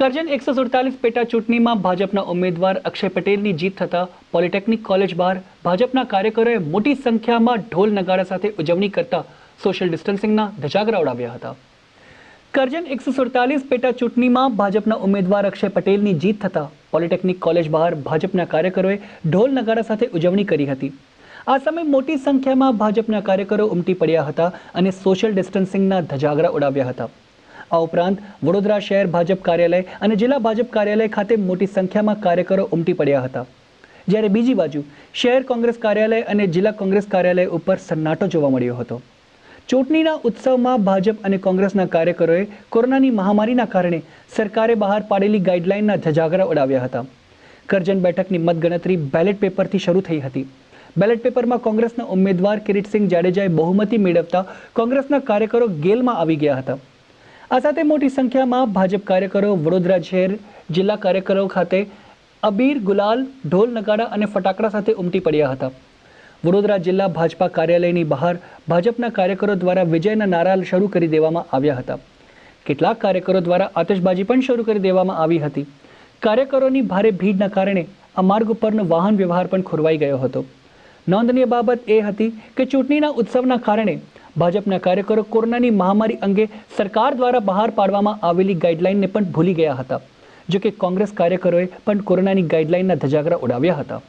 કરજણ એકસો સુડતાલીસ પેટા ચૂંટણીમાં ભાજપના ઉમેદવાર અક્ષય પટેલની જીત થતાં પોલિટેકનિક કોલેજ બહાર ભાજપના કાર્યકરોએ મોટી સંખ્યામાં ઢોલ નગારા સાથે ઉજવણી કરતા સોશિયલ ડિસ્ટન્સિંગના ધજાગરા ઉડાવ્યા હતા. કરજણ એકસો સુડતાલીસ પેટા ચૂંટણીમાં ભાજપના ઉમેદવાર અક્ષય પટેલની જીત થતાં પોલિટેકનિક કોલેજ બહાર ભાજપના કાર્યકરોએ ઢોલ નગારા સાથે ઉજવણી કરી હતી. આ સમયે મોટી સંખ્યામાં ભાજપના કાર્યકરો ઉમટી પડ્યા હતા અને સોશિયલ ડિસ્ટન્સિંગના ધજાગરા ઉડાવ્યા હતા. આ ઉપરાંત વડોદરા શહેર ભાજપ કાર્યાલય અને જિલ્લા ભાજપ કાર્યાલય ખાતે મોટી સંખ્યામાં કાર્યકરો ઉમટી પડ્યા હતા. જ્યારે બીજી બાજુ શહેર કોંગ્રેસ કાર્યાલય અને જિલ્લા કોંગ્રેસ કાર્યાલય ઉપર સન્નાટો જોવા મળ્યો હતો. ચૂંટણીના ઉત્સવમાં ભાજપ અને કોંગ્રેસના કાર્યકરોએ કોરોનાની મહામારીના કારણે સરકારે બહાર પાડેલી ગાઈડલાઇનના ધજાગરા ઉડાવ્યા હતા. કરજણ બેઠકની મતગણતરી બેલેટ પેપરથી શરૂ થઈ હતી. બેલેટ પેપરમાં કોંગ્રેસના ઉમેદવાર કિરીટસિંહ જાડેજાએ બહુમતી મેળવતા કોંગ્રેસના કાર્યકરો ગેલમાં આવી ગયા હતા. આ સાથે મોટી સંખ્યામાં ભાજપ કાર્યકરો વડોદરા શહેર જિલ્લા કાર્યકરો ખાતે અબીર, ગુલાલ, ઢોલ, નગાડા અને ફટાકડા સાથે ઉમટી પડ્યા હતા. વડોદરા જિલ્લા ભાજપા કાર્યાલયની બહાર ભાજપના કાર્યકરો દ્વારા વિજયના નારા શરૂ કરી દેવામાં આવ્યા હતા. કેટલાક કાર્યકરો દ્વારા આતશબાજી પણ શરૂ કરી દેવામાં આવી હતી. કાર્યકરોની ભારે ભીડના કારણે આ માર્ગ ઉપરનો વાહન વ્યવહાર પણ ખોરવાઈ ગયો હતો. નોંધનીય બાબત એ હતી કે ચૂંટણીના ઉત્સવના કારણે ભાજપના કાર્યકરો કોરોનાની મહામારી અંગે સરકાર દ્વારા બહાર પાડવામાં આવેલી ગાઈડલાઇનને પણ ભૂલી ગયા હતા. જો કે કોંગ્રેસ કાર્યકરોએ પણ કોરોનાની ગાઈડલાઇનના ધજાગરા ઉડાવ્યા હતા.